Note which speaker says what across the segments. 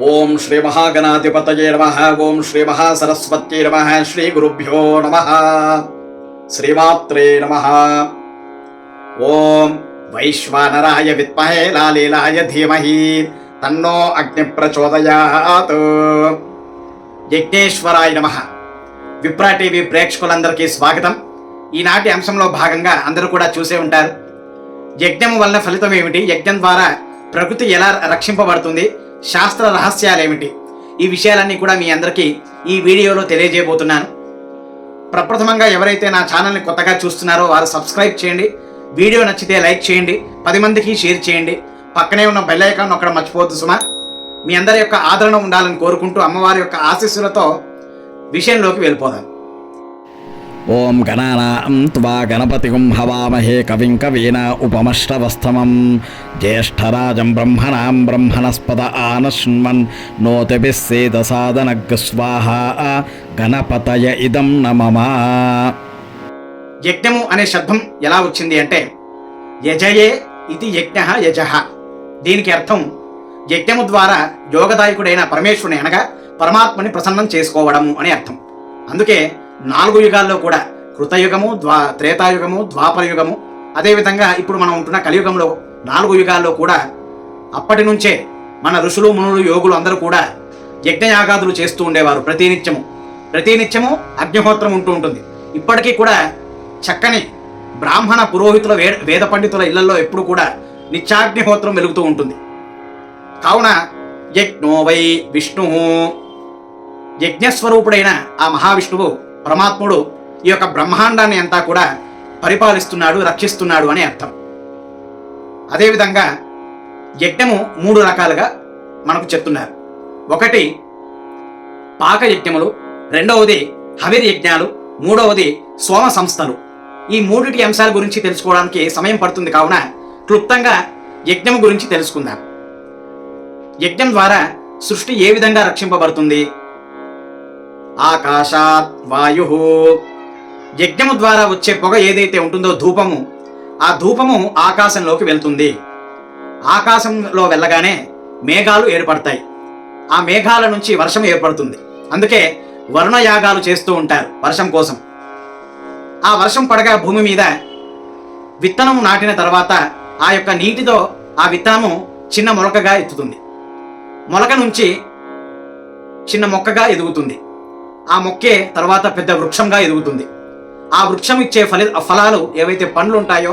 Speaker 1: ఓం శ్రీ మహాగణాధిపతయే నమ. ఓం శ్రీ మహాసరస్వత్యై నమ. శ్రీ గురుభ్యో నమ. శ్రీమాత్రే నమ. ఓం వైశ్వానరాయ విద్మహే లాలీలాయ ధీమహి. తన్నో అగ్ని ప్రచోదయాత్ యజ్ఞేశ్వరాయ నమ. విప్రా టీవీ ప్రేక్షకులందరికీ స్వాగతం. ఈనాటి అంశంలో భాగంగా అందరూ కూడా చూసే ఉంటారు. యజ్ఞం వలన ఫలితం ఏమిటి? యజ్ఞం ద్వారా ప్రకృతి ఎలా రక్షింపబడుతుంది? శాస్త్ర రహస్యాలు ఏమిటి ఈ విషయాలన్నీ కూడా మీ అందరికీ ఈ వీడియోలో తెలియజేయబోతున్నాను. ప్రప్రథమంగా ఎవరైతే నా ఛానల్ని కొత్తగా చూస్తున్నారో వారు సబ్స్క్రైబ్ చేయండి. వీడియో నచ్చితే లైక్ చేయండి. పది మందికి షేర్ చేయండి. పక్కనే ఉన్న బెల్ ఐకాన్ అక్కడ మర్చిపోవద్దు సుమా. మీ అందరి యొక్క ఆదరణ ఉండాలని కోరుకుంటూ అమ్మవారి యొక్క ఆశీస్సులతో విషయంలోకి వెళ్ళిపోదాం.
Speaker 2: ఓం గణానాం త్వా గణపతిగుం హవామహే కవిం కవీన ఉపమష్టవస్తమం. జ్యేష్ఠరాజం బ్రహ్మణాం బ్రహ్మణస్పద ఆనశృణ్వన్ నోతిభిస్సేదసాదనగ్ స్వాహ గణపతయ ఇదం నమమా.
Speaker 1: యజ్ఞము అనే శబ్దం ఎలా వచ్చింది అంటే యజయే ఇది యజ్ఞ యజ. దీనికి అర్థం యజ్ఞము ద్వారా యోగదాయకుడైన పరమేశ్వరుని అనగా పరమాత్మని ప్రసన్నం చేసుకోవడము అని అర్థం. అందుకే నాలుగు యుగాల్లో కూడా కృతయుగము ద్వా త్రేతాయుగము ద్వాపరయుగము. అదేవిధంగా ఇప్పుడు మనం ఉంటున్న కలియుగంలో నాలుగు యుగాల్లో కూడా అప్పటి నుంచే మన ఋషులు మునులు యోగులు అందరూ కూడా యజ్ఞయాగాదులు చేస్తూ ఉండేవారు ప్రతినిత్యము. ప్రతినిత్యము అగ్నిహోత్రం ఉంటూ ఉంటుంది. ఇప్పటికీ కూడా చక్కని బ్రాహ్మణ పురోహితుల వే వేద పండితుల ఇళ్ళలో ఎప్పుడు కూడా నిత్యాగ్నిహోత్రం వెలుగుతూ ఉంటుంది. కావున యజ్ఞో వై విష్ణు యజ్ఞస్వరూపుడైన ఆ మహావిష్ణువు పరమాత్ముడు ఈ యొక్క బ్రహ్మాండాన్ని అంతా కూడా పరిపాలిస్తున్నాడు రక్షిస్తున్నాడు అని అర్థం. అదేవిధంగా యజ్ఞము మూడు రకాలుగా మనకు చెప్తున్నారు. ఒకటి పాక యజ్ఞములు రెండవది హవిర్ యజ్ఞాలు మూడవది సోమ సంస్థలు. ఈ మూడిటి అంశాల గురించి తెలుసుకోవడానికి సమయం పడుతుంది కావున క్లుప్తంగా యజ్ఞం గురించి తెలుసుకుందాం. యజ్ఞం ద్వారా సృష్టి ఏ విధంగా రక్షింపబడుతుంది? ఆకాశాత్ వాయు యజ్ఞము ద్వారా వచ్చే పొగ ఏదైతే ఉంటుందో ధూపము ఆ ధూపము ఆకాశంలోకి వెళ్తుంది. ఆకాశంలో వెళ్ళగానే మేఘాలు ఏర్పడతాయి. ఆ మేఘాల నుంచి వర్షం ఏర్పడుతుంది. అందుకే వర్ణయాగాలు చేస్తూ ఉంటారు వర్షం కోసం. ఆ వర్షం పడగా భూమి మీద విత్తనం నాటిన తర్వాత ఆ యొక్క నీటితో ఆ విత్తనము చిన్న మొలకగా ఎత్తుతుంది. మొలక నుంచి చిన్న మొక్కగా ఎదుగుతుంది. ఆ మొక్కే తర్వాత పెద్ద వృక్షంగా ఎదుగుతుంది. ఆ వృక్షం ఇచ్చే ఫలి ఫలాలు ఏవైతే పండ్లు ఉంటాయో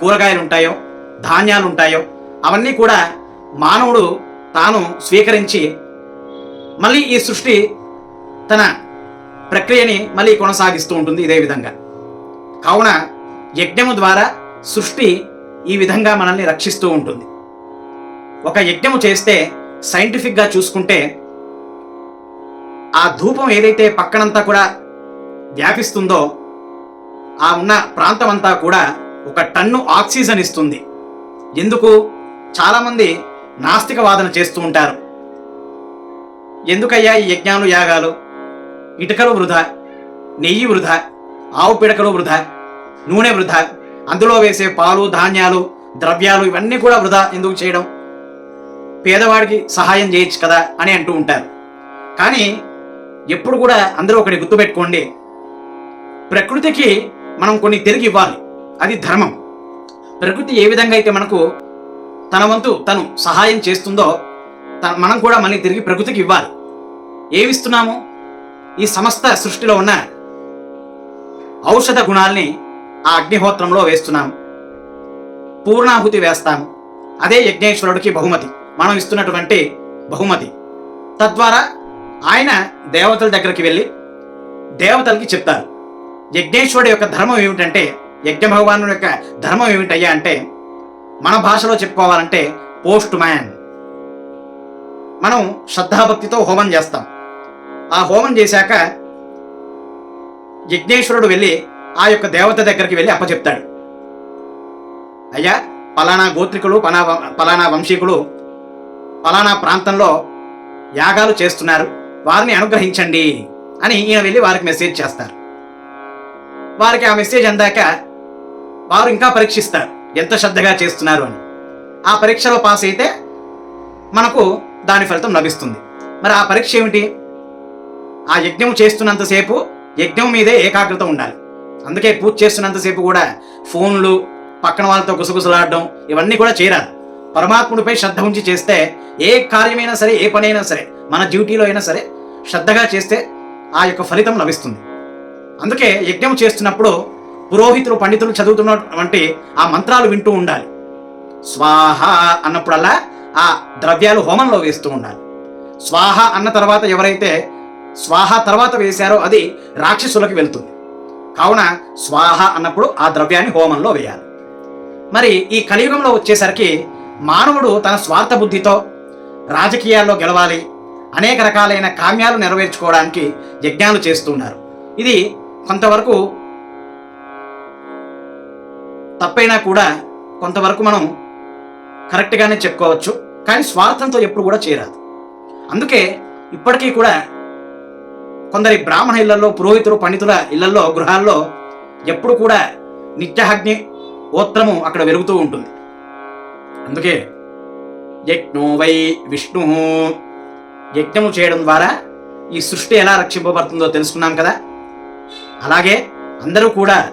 Speaker 1: కూరగాయలు ఉంటాయో ధాన్యాలు ఉంటాయో అవన్నీ కూడా మానవుడు తాను స్వీకరించి మళ్ళీ ఈ సృష్టి తన ప్రక్రియని మళ్ళీ కొనసాగిస్తూ ఉంటుంది ఇదే విధంగా. కావున యజ్ఞము ద్వారా సృష్టి ఈ విధంగా మనల్ని రక్షిస్తూ ఉంటుంది. ఒక యజ్ఞము చేస్తే సైంటిఫిక్గా చూసుకుంటే ఆ ధూపం ఏదైతే పక్కనంతా కూడా వ్యాపిస్తుందో ఆ ఉన్న ప్రాంతం అంతా కూడా ఒక టన్ను ఆక్సిజన్ ఇస్తుంది. ఎందుకు? చాలామంది నాస్తిక వాదన చేస్తూ ఉంటారు. ఎందుకయ్యా ఈ యజ్ఞాలు యాగాలు? ఇటుకలు వృధా నెయ్యి వృధా ఆవు పిడకలు వృధా నూనె వృధా అందులో వేసే పాలు ధాన్యాలు ద్రవ్యాలు ఇవన్నీ కూడా వృధా ఎందుకు చేయడం? పేదవాడికి సహాయం చేయొచ్చు కదా అని అంటూ ఉంటారు. కానీ ఎప్పుడు కూడా అందరూ ఒకటి గుర్తుపెట్టుకోండి. ప్రకృతికి మనం కొన్ని తిరిగి ఇవ్వాలి. అది ధర్మం. ప్రకృతి ఏ విధంగా అయితే మనకు తన వంతు తను సహాయం చేస్తుందో తన మనం కూడా మళ్ళీ తిరిగి ప్రకృతికి ఇవ్వాలి. ఏమిస్తున్నాము? ఈ సమస్త సృష్టిలో ఉన్న ఔషధ గుణాల్ని ఆ అగ్నిహోత్రంలో వేస్తున్నాము పూర్ణాహుతి వేస్తాము అదే యజ్ఞేశ్వరుడికి బహుమతి. మనం ఇస్తున్నటువంటి బహుమతి. తద్వారా ఆయన దేవతల దగ్గరికి వెళ్ళి దేవతలకి చెప్తారు. యజ్ఞేశ్వరుడు యొక్క ధర్మం ఏమిటంటే యజ్ఞ భగవాను యొక్క ధర్మం ఏమిటయ్యా అంటే మన భాషలో చెప్పుకోవాలంటే పోస్ట్ మ్యాన్. మనం శ్రద్ధాభక్తితో హోమం చేస్తాం. ఆ హోమం చేశాక యజ్ఞేశ్వరుడు వెళ్ళి ఆ యొక్క దేవత దగ్గరికి వెళ్ళి అప్పచెప్తాడు. అయ్యా పలానా గోత్రికులు పలా పలానా వంశీకులు పలానా ప్రాంతంలో యాగాలు చేస్తున్నారు. వారిని అనుగ్రహించండి అని ఈయన వెళ్ళి వారికి మెసేజ్ చేస్తారు. వారికి ఆ మెసేజ్ అందాక వారు ఇంకా పరీక్షిస్తారు. ఎంత శ్రద్ధగా చేస్తున్నారు అని. ఆ పరీక్షలో పాస్ అయితే మనకు దాని ఫలితం లభిస్తుంది. మరి ఆ పరీక్ష ఏమిటి? ఆ యజ్ఞం చేస్తున్నంతసేపు యజ్ఞం మీదే ఏకాగ్రత ఉండాలి. అందుకే పూజ చేస్తున్నంతసేపు కూడా ఫోన్లు పక్కన వాళ్ళతో గుసగుసలాడడం ఇవన్నీ కూడా చేయరాదు పరమాత్ముడిపై శ్రద్ధ ఉంచి చేస్తే ఏ కార్యమైనా సరే ఏ పనైనా సరే మన డ్యూటీలో అయినా సరే శ్రద్ధగా చేస్తే ఆ యొక్క ఫలితం లభిస్తుంది. అందుకే యజ్ఞం చేస్తున్నప్పుడు పురోహితులు పండితులు చదువుతున్నటువంటి ఆ మంత్రాలు వింటూ ఉండాలి. స్వాహ అన్నప్పుడల్లా ఆ ద్రవ్యాలు హోమంలో వేస్తూ ఉండాలి. స్వాహ అన్న తర్వాత ఎవరైతే స్వాహ తర్వాత వేశారో అది రాక్షసులకు వెళ్తుంది. కావున స్వాహ అన్నప్పుడు ఆ ద్రవ్యాన్ని హోమంలో వేయాలి. మరి ఈ కలియుగంలో వచ్చేసరికి మానవుడు తన స్వార్థ బుద్ధితో రాజకీయాల్లో గెలవాలి అనేక రకాలైన కామ్యాలు నెరవేర్చుకోవడానికి యజ్ఞాలు చేస్తున్నారు. ఇది కొంతవరకు తప్పైనా కూడా కొంతవరకు మనం కరెక్ట్గానే చెప్పుకోవచ్చు కానీ స్వార్థంతో ఎప్పుడు కూడా చేరాదు అందుకే ఇప్పటికీ కూడా కొందరి బ్రాహ్మణ ఇళ్ళలో పురోహితులు పండితుల ఇళ్ళలో గృహాల్లో ఎప్పుడు కూడా నిత్యహగ్ని ఓత్రము అక్కడ వెలుగుతూ ఉంటుంది. అందుకే యజ్ఞో వై విష్ణు యజ్ఞము చేయడం ద్వారా ఈ సృష్టి ఎలా రక్షింపబడుతుందో తెలుసుకున్నాం కదా. అలాగే అందరూ కూడా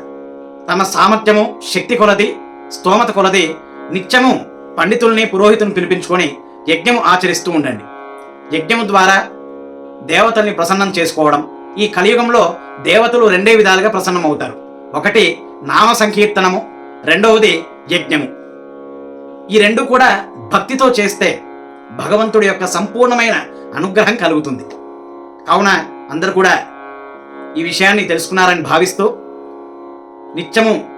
Speaker 1: తమ సామర్థ్యము శక్తి కొలది స్తోమత కొలది నిత్యము పండితుల్ని పురోహితుని పిలిపించుకొని యజ్ఞము ఆచరిస్తూ ఉండండి. యజ్ఞము ద్వారా దేవతల్ని ప్రసన్నం చేసుకోవడం ఈ కలియుగంలో దేవతలు రెండే విధాలుగా ప్రసన్నమవుతారు. ఒకటి నామ సంకీర్తనము రెండవది యజ్ఞము. ఈ రెండు కూడా భక్తితో చేస్తే భగవంతుడి యొక్క సంపూర్ణమైన అనుగ్రహం కలుగుతుంది. కావున అందరూ కూడా ఈ విషయాన్ని తెలుసుకున్నారని భావిస్తూ నిత్యము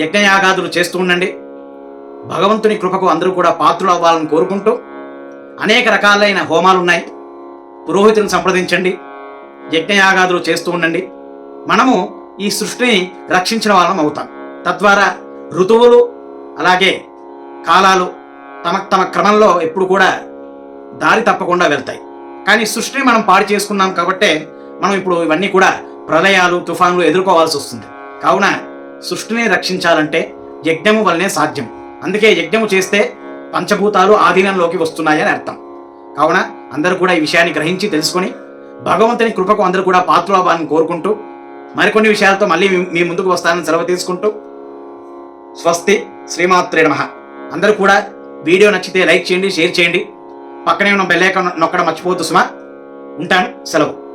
Speaker 1: యజ్ఞయాగాదులు చేస్తూ ఉండండి. భగవంతుని కృపకు అందరూ కూడా పాత్రులు అవ్వాలని కోరుకుంటూ అనేక రకాలైన హోమాలు ఉన్నాయి పురోహితులను సంప్రదించండి. యజ్ఞయాగాదులు చేస్తూ ఉండండి. మనము ఈ సృష్టిని రక్షించిన వాళ్ళం అవుతాం. తద్వారా ఋతువులు అలాగే కాలాలు తమ తమ క్రమంలో ఎప్పుడు కూడా దారి తప్పకుండా వెళ్తాయి. కానీ సృష్టిని మనం పాడు చేసుకున్నాం కాబట్టే మనం ఇప్పుడు ఇవన్నీ కూడా ప్రళయాలు తుఫాన్లు ఎదుర్కోవాల్సి వస్తుంది. కావున సృష్టిని రక్షించాలంటే యజ్ఞము వలనే సాధ్యం. అందుకే యజ్ఞము చేస్తే పంచభూతాలు ఆధీనంలోకి వస్తున్నాయని అర్థం. కావున అందరూ కూడా ఈ విషయాన్ని గ్రహించి తెలుసుకొని భగవంతుని కృపకు అందరూ కూడా పాత్రలాభాన్ని కోరుకుంటూ మరికొన్ని విషయాలతో మళ్ళీ మీ- మీ ముందుకు వస్తానని సెలవు తీసుకుంటూ స్వస్తి శ్రీమాత్రే నమ. అందరూ కూడా వీడియో నచ్చితే లైక్ చేయండి షేర్ చేయండి. పక్కనే ఉన్న బెల్ ఐకాన్ నొక్కడం మర్చిపోవద్దు సుమా. ఉంటాను. సెలవు.